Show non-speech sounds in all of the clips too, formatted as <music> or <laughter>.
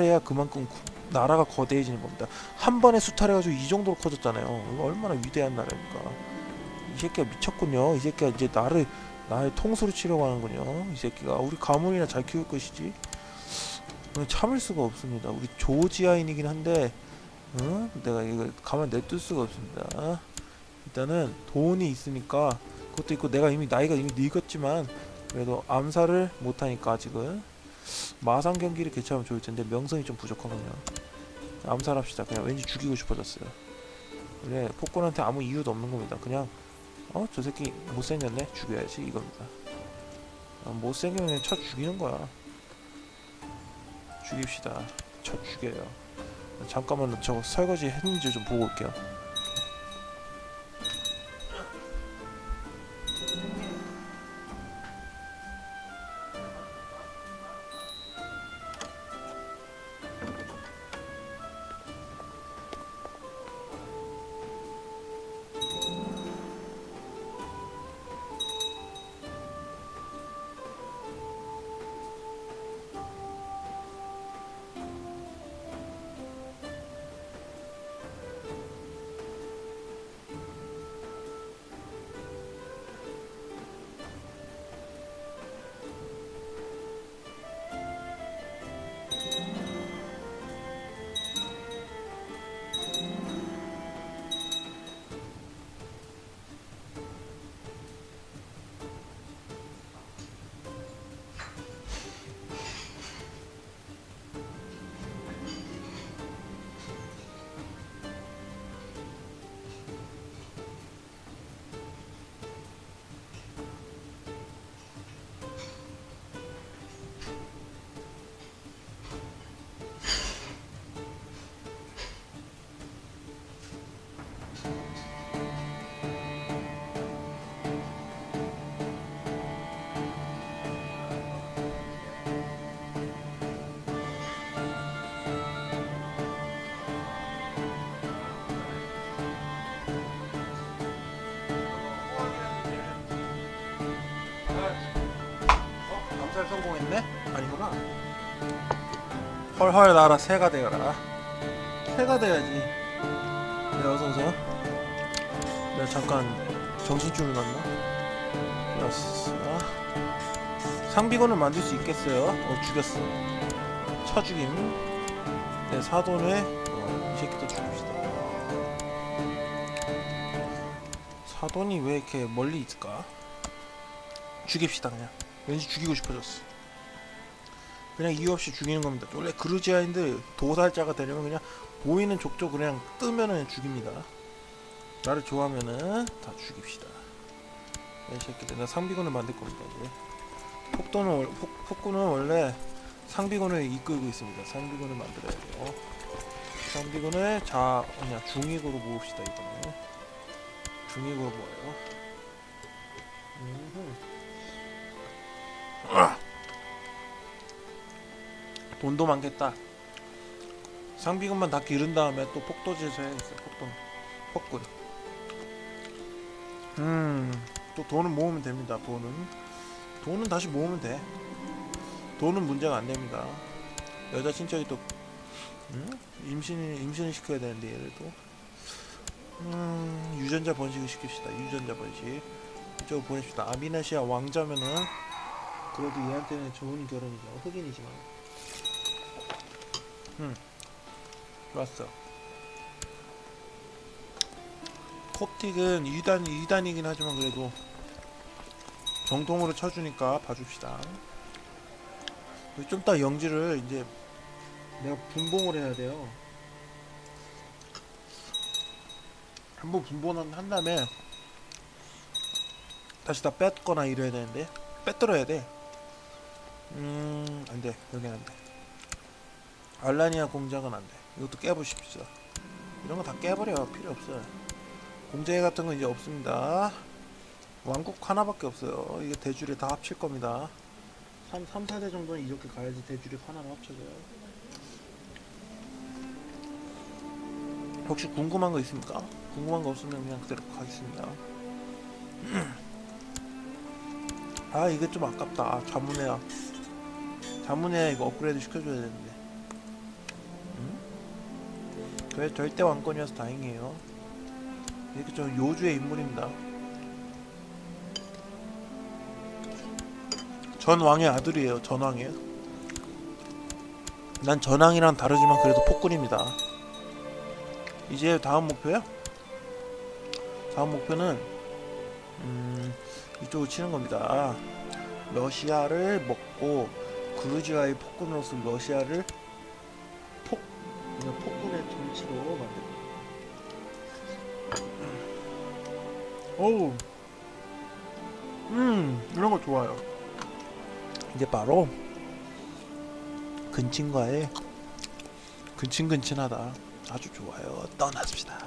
해야 그만큼 구- 나라가 거대해지는 겁니다. 한 번에 수탈해가지고 이 정도로 커졌잖아요. 이거 얼마나 위대한 나라입니까? 이 새끼가 미쳤군요. 이 새끼가 이제 나를 나의 통수를 치려고 하는군요. 이 새끼가 우리 가문이나 잘 키울 것이지. 어, 참을 수가 없습니다. 우리 조지아인이긴 한데, 어? 내가 이걸 가만 냅둘 수가 없습니다. 일단은 돈이 있으니까 그것도 있고 내가 이미 나이가 이미 늙었지만 그래도 암살을 못하니까 아직은 마상 경기를 개최하면 좋을 텐데 명성이 좀 부족하군요. 암살합시다. 그냥 왠지 죽이고 싶어졌어요. 그래 폭군한테 아무 이유도 없는 겁니다. 그냥 어 저 새끼 못생겼네 죽여야지 이겁니다. 아, 못생기면 쳐 죽이는 거야. 죽입시다. 쳐 죽여요. 잠깐만 저거 설거지 했는지 좀 보고 올게요. 성공했네? 아니구나. 헐헐 나라 새가 되어라. 새가 돼야지. 네 어서 오세요. 내가 잠깐 정신줄을 놨나? 알았어. 상비군을 만들 수 있겠어요? 어 죽였어. 쳐 죽임. 네 사돈의 어, 이 새끼도 죽입시다. 사돈이 왜 이렇게 멀리 있을까? 죽입시다 그냥. 왠지 죽이고 싶어졌어. 그냥 이유 없이 죽이는 겁니다. 원래 그루지아인들 도살자가 되려면 그냥 보이는 족족 그냥 뜨면은 죽입니다. 나를 좋아하면은 다 죽입시다. 이 새끼들 나 상비군을 만들 겁니다. 이제. 폭도는 월- 폭, 폭군은 원래 상비군을 이끌고 있습니다. 상비군을 만들어야 돼요. 상비군을 자 그냥 중익으로 모읍시다 이번에. 중익으로 모아요. 음흠. 돈도 많겠다. 상비군만 다 기른 다음에 또 폭도지에서 해야겠어요. 폭도, 폭군. 음, 또 돈은 모으면 됩니다. 돈은 돈은 다시 모으면 돼. 돈은 문제가 안 됩니다. 여자 친척이 또 음? 임신 임신을 시켜야 되는데 얘를 또 음, 유전자 번식을 시킵시다. 유전자 번식. 이쪽으로 보냅시다. 아미나시아 왕자면은 그래도 얘한테는 좋은 결혼이죠. 흑인이지만. 음. 좋았어. 콥틱은 2단, 2단이긴 하지만 그래도 정통으로 쳐주니까 봐줍시다. 좀 이따 영지를 이제 내가 분봉을 해야 돼요. 한번 분봉한 한 다음에 다시 다 뺐거나 이래야 되는데 빼들어야 돼. 음, 안 돼. 여긴 안 돼. 알라니아 공작은 안 돼. 이것도 깨부십시다. 이런 거 다 깨버려. 필요 없어요. 공제 같은 건 이제 없습니다. 왕국 하나밖에 없어요. 이게 대주를 다 합칠 겁니다. 3, 3, 4대 정도는 이렇게 가야지 대주를 하나로 합쳐져요. 혹시 궁금한 거 있습니까? 궁금한 거 없으면 그냥 그대로 가겠습니다. <clears throat> 아 이게 좀 아깝다. 아, 자문해야 자문해야 이거 업그레이드 시켜줘야 되는데. 저의 절대 왕권이어서 다행이에요. 이렇게 좀 요주의 인물입니다. 전 왕의 아들이에요. 전 왕이에요. 난 전왕이랑 다르지만 그래도 폭군입니다. 이제 다음 목표요? 다음 목표는 음, 이쪽으로 치는 겁니다. 러시아를 먹고 그루지아의 폭군으로서 러시아를 폭 폭 정치로 만들고. 어우, 음 이런 거 좋아요. 이제 바로 근친과의 근친근친하다. 아주 좋아요. 떠납시다.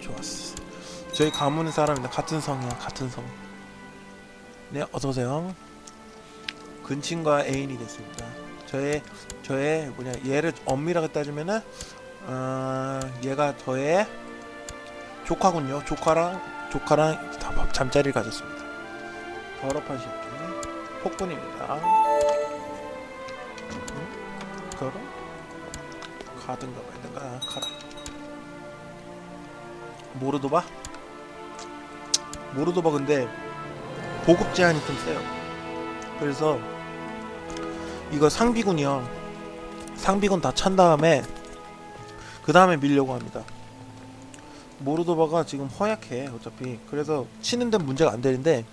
좋았어. 저희 가문 사람이다. 같은 성이야. 같은 성. 네, 어서 오세요. 근친과 애인이 됐습니다. 저의 저의 뭐냐 얘를 엄밀하게 따지면은 어, 얘가 저의 조카군요. 조카랑 조카랑 다 잠자리를 가졌습니다. 더럽한 새끼 폭군입니다. 응? 그럼 가든가 말든가 가라. 모르도바? 모르도바 근데 보급 제한이 좀 세요. 그래서 이거 상비군이요. 상비군 다 찬 다음에 그 다음에 밀려고 합니다. 모르도바가 지금 허약해 어차피 그래서 치는 데는 문제가 안 되는데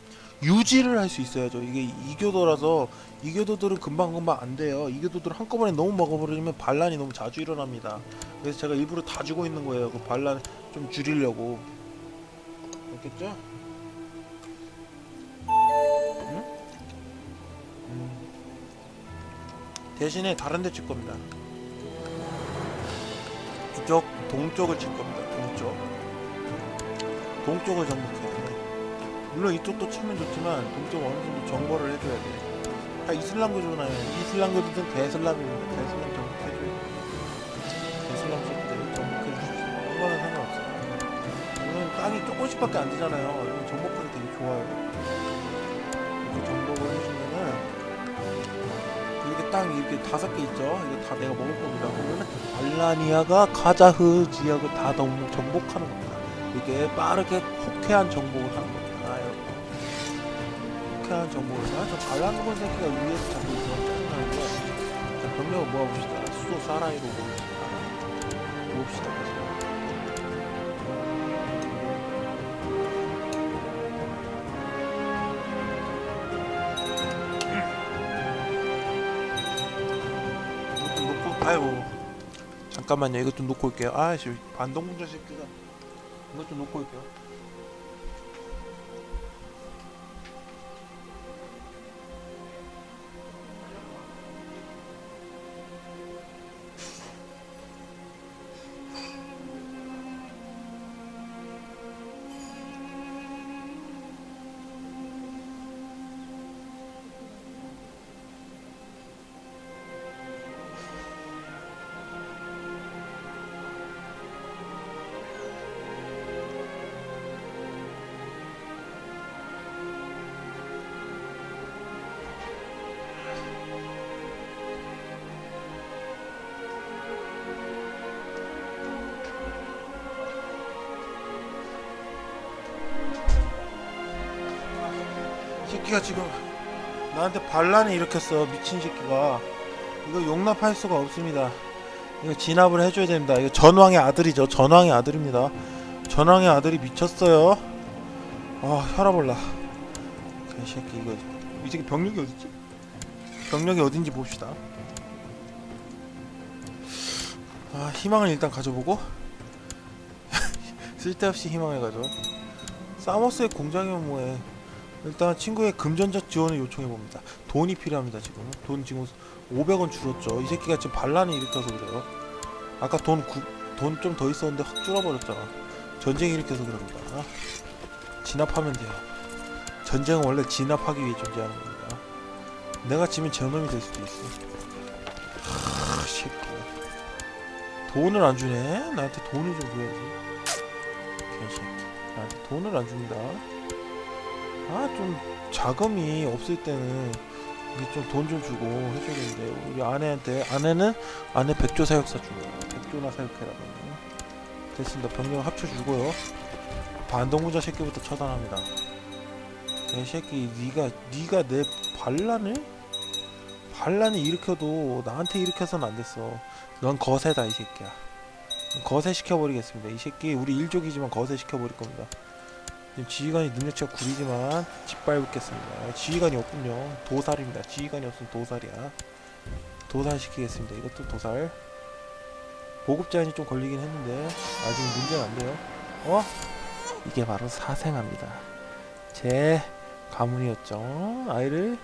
유지를 할 수 있어야죠. 이게 이교도라서 이교도들은 금방금방 안 돼요. 이교도들 한꺼번에 너무 먹어버리면 반란이 너무 자주 일어납니다. 그래서 제가 일부러 다 주고 있는 거예요. 그 반란 좀 줄이려고. 알겠죠? 대신에 다른 데 칠 겁니다. 이쪽 동쪽을 칠 겁니다. 동쪽. 동쪽을 정복해야 돼. 물론 이쪽도 치면 좋지만 동쪽 어느 정도 정보를 해줘야 돼. 다 이슬람교잖아요. 이슬람교들은 대슬람입니다. 대슬람 정복해줘야 돼. 대슬람 새끼들 정복해주십시오. 그거는 상관없어요. 물론 땅이 조금씩밖에 안 되잖아요. 정복하기 되게 좋아요. 땅 이렇게 다섯 개 있죠. 이거 다 내가 먹을 겁니다. 그러면은 알라니아가 카자흐 지역을 다 정- 정복하는 겁니다. 이게 빠르게 호쾌한 정복을 하는 겁니다. 여러분. 호쾌한 정복을 해서 저 발라놓은 새끼가 위에서 자꾸 있어 짜증나는 거. 자, 병력을 모아봅시다. 수도 사라이로 모읍시다. 모읍시다. 아이고. 잠깐만요. 이것 좀 놓고 올게요. 아씨 반동분자 새끼가 이것 좀 놓고 올게요 새끼가 지금 나한테 반란을 일으켰어 미친 새끼가. 이거 용납할 수가 없습니다. 이거 진압을 해줘야 됩니다. 이거 전왕의 아들이죠. 전왕의 아들입니다. 전왕의 아들이 미쳤어요. 아 혈압 올라. 이 새끼 이거. 이 새끼 병력이 어딨지? 병력이 어딘지 봅시다. 아 희망을 일단 가져보고. <laughs> 쓸데없이 희망을 가져. 사머스의 공장이면 뭐해 일단 친구의 금전자 지원을 요청해 봅니다. 돈이 필요합니다 지금. 돈 지금 500원 줄었죠. 이 새끼가 지금 반란을 일으켜서 그래요. 아까 돈 돈 좀 더 있었는데 확 줄어버렸잖아. 전쟁 일으켜서 그럽니다. 진압하면 돼요. 전쟁은 원래 진압하기 위해 존재하는 겁니다. 내가 지면 저놈이 될 수도 있어. 하, 새끼. 돈을 안 주네. 나한테 돈을 좀 줘야지. 개새끼. 나한테 돈을 안 줍니다. 아 좀 자금이 없을 때는 이게 좀돈좀 주고 해줘야 되는데 우리 아내한테 아내는 아내 백조 사육 사줍니다 백조나 사육해라고 됐습니다. 병력 합쳐주고요. 반동부자 새끼부터 처단합니다. 내 새끼 네가 네가 내 반란을? 반란을 일으켜도 나한테 일으켜서는 안 됐어. 넌 거세다 이 새끼야. 거세 시켜버리겠습니다. 이 새끼 우리 일족이지만 거세 시켜버릴 겁니다 지금 지휘관이 능력치가 구리지만 짓밟겠습니다. 지휘관이 없군요. 도살입니다. 지휘관이 없으면 도살이야. 도살 시키겠습니다. 이것도 도살. 보급 제한이 좀 걸리긴 했는데 아직 문제는 안 돼요. 어? 이게 바로 사생아입니다. 제 가문이었죠. 아이를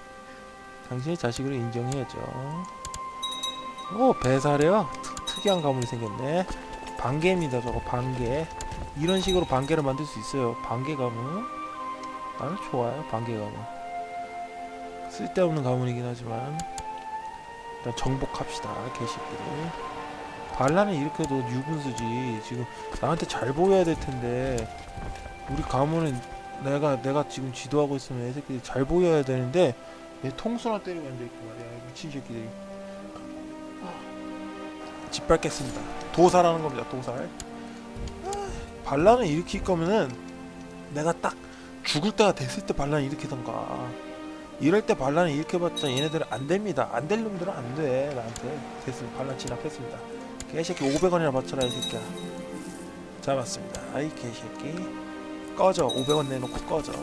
당신의 자식으로 인정해야죠. 오 배사래요? 특, 특이한 가문이 생겼네. 반개입니다 저거. 반개 이런 식으로 반개를 만들 수 있어요. 반개 가문 나는 좋아요. 반개 가문 쓸데없는 가문이긴 하지만 일단 정복합시다 개새끼들 반란을 일으켜도 유분수지. 지금 나한테 잘 보여야 될 텐데 우리 가문은 내가 내가 지금 지도하고 있으면 애 새끼들이 잘 보여야 되는데 얘 통수나 때리고 앉아있고 말이야. 미친 새끼들이. 짓밟겠습니다. 도살하는 겁니다 도살. 아, 반란을 일으킬 거면은 내가 딱 죽을 때가 됐을 때 반란을 일으키던가. 이럴 때 반란을 일으켜봤자 얘네들은 안 됩니다. 안 될 놈들은 안 돼 나한테. 됐습니다. 반란 진압했습니다. 개새끼 500원이나 바쳐라 이 새끼야. 잡았습니다. 아이 개새끼. 꺼져. 500원 내놓고 꺼져.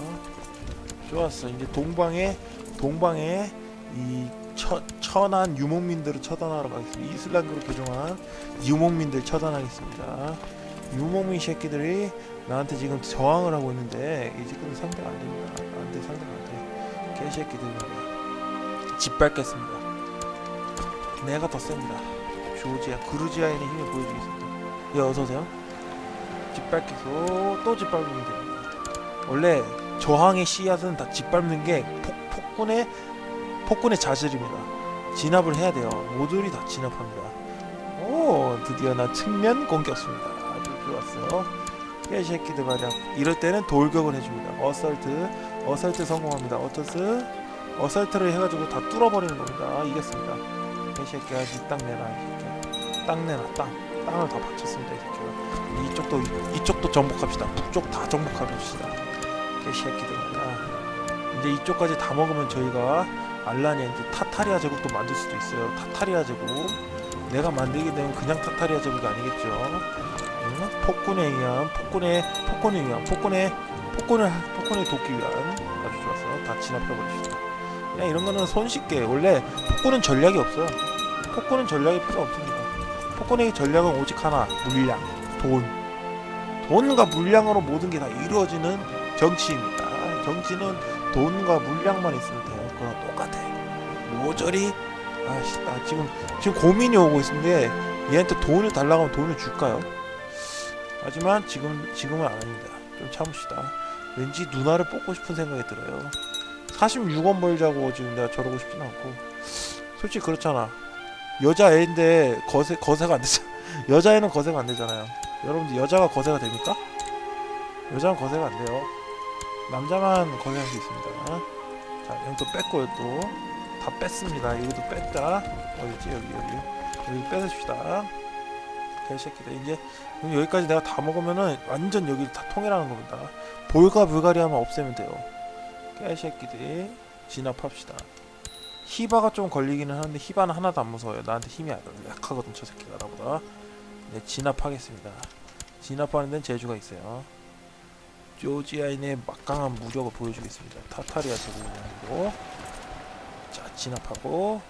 좋았어. 이제 동방에 동방에 이 처, 천한 유목민들을 처단하러 가겠습니다. 이슬람교로 개종한 유목민들 처단하겠습니다 유목민 새끼들이 나한테 지금 저항을 하고 있는데 이 새끼는 상대가 안 됩니다. 안 돼 상대가 안 돼. 개새끼들 말이야. 짓밟겠습니다. 내가 더 셉니다. 조지아 그루지아인의 힘을 보여주겠습니다. 예 어서오세요. 짓밟기소. 또 짓밟으면 됩니다. 원래 저항의 씨앗은 다 짓밟는 게 폭, 폭군의 폭군의 자질입니다. 진압을 해야 돼요. 모듈이 다 진압합니다. 오 드디어 나 측면 공격수입니다 아주 좋았어 이 새끼들 말이야. 이럴 때는 돌격을 해줍니다. 어설트 어설트 성공합니다. 어설트 어설트를 해가지고 다 뚫어버리는 겁니다. 이겼습니다. 이 새끼야 니땅 내놔 이 새끼야 땅 내놔 땅. 땅을 다 바쳤습니다 이 새끼야 이쪽도 이쪽도 정복합시다. 북쪽 다 정복합시다. 이 새끼들 말이야. 이제 이쪽까지 다 먹으면 저희가 알라니아 이제 타타리아 제국도 만들 수도 있어요. 타타리아 제국. 내가 만들게 되면 그냥 타타리아 제국이 아니겠죠 응? 폭군에 의한 폭군의 폭군에 의한 폭군의 폭군을 폭군을 돕기 위한 아주 좋았어 다 진압해 버리시죠. 그냥 이런 거는 손쉽게. 원래 폭군은 전략이 없어요. 폭군은 전략이 필요 없습니다. 폭군의 전략은 오직 하나 물량 돈. 돈과 물량으로 모든 게 다 이루어지는 정치입니다. 정치는 돈과 물량만 있으면 돼요 그거랑 똑같아. 모조리. 아씨 나 지금 지금 고민이 오고 있는데 얘한테 돈을 달라고 하면 돈을 줄까요? 하지만 지금 지금은 아닙니다. 좀 참읍시다. 왠지 누나를 뽑고 싶은 생각이 들어요. 46원 벌자고 지금 내가 저러고 싶진 않고 솔직히 그렇잖아. 여자애인데 거세 거세가 안 되잖아. <laughs> 여자애는 거세가 안 되잖아요. 여러분들 여자가 거세가 됩니까? 여자는 거세가 안 돼요. 남자만 거세할 수 있습니다. 자, 또 뺐고요 또. 다 뺐습니다. 이것도 뺐다. 어디지 여기 여기 여기 뺏읍시다. 개새끼들 이제 여기까지 내가 다 먹으면은 완전 여기 다 통일하는 겁니다. 볼과 불가리아만 없애면 돼요. 개새끼들이 진압합시다. 히바가 좀 걸리기는 하는데 히바는 하나도 안 무서워요. 나한테 힘이 약- 약하거든 저 새끼가 나보다. 네, 진압하겠습니다. 진압하는 데는 재주가 있어요. 조지아인의 막강한 무력을 보여주겠습니다. 타타리아 제국이고 자 진압하고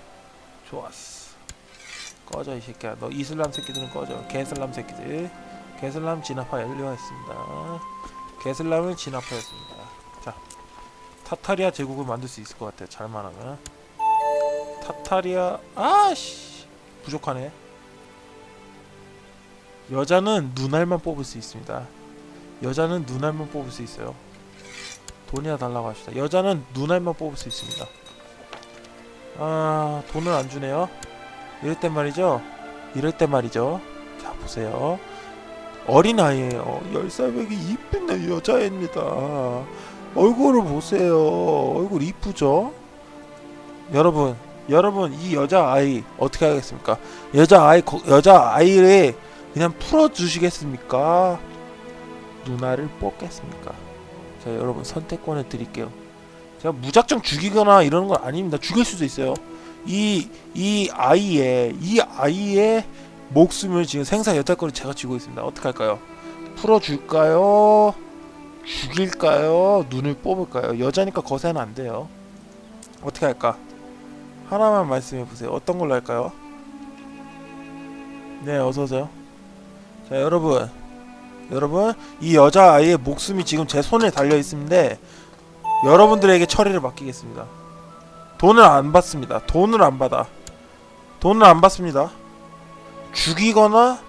좋았어. 꺼져 이 새끼야. 너 이슬람 새끼들은 꺼져. 개슬람 새끼들. 개슬람 진압하였습니다. 개슬람을 진압하였습니다. 자 타타리아 제국을 만들 수 있을 것 같아. 잘만 하면. 타타리아 아씨 부족하네. 여자는 눈알만 뽑을 수 있습니다. 여자는 눈알만 뽑을 수 있어요. 돈이나 달라고 합시다. 여자는 눈알만 뽑을 수 있습니다. 아 돈을 안 주네요. 이럴 땐 말이죠. 이럴 땐 말이죠. 자 보세요. 어린 아이예요. 10살 배기 이쁜 여자입니다. 얼굴을 보세요. 얼굴 이쁘죠? 여러분 여러분 이 여자 아이 어떻게 하겠습니까? 여자 아이 거- 여자 아이를 그냥 풀어 주시겠습니까? 누나를 뽑겠습니까? 자 여러분 선택권을 드릴게요. 제가 무작정 죽이거나 이러는 건 아닙니다. 죽일 수도 있어요. 이 이 아이의 이 아이의 목숨을 지금 생사 여탈권을 제가 쥐고 있습니다. 어떻게 할까요? 풀어 줄까요? 죽일까요? 눈을 뽑을까요? 여자니까 거세는 안 돼요. 어떻게 할까? 하나만 말씀해 보세요. 어떤 걸로 할까요? 네, 어서 오세요. 자, 여러분. 여러분, 이 여자 아이의 목숨이 지금 제 손에 달려 있는데 여러분들에게 처리를 맡기겠습니다. 돈을 안 받습니다. 돈을 안 받아. 돈을 안 받습니다. 죽이거나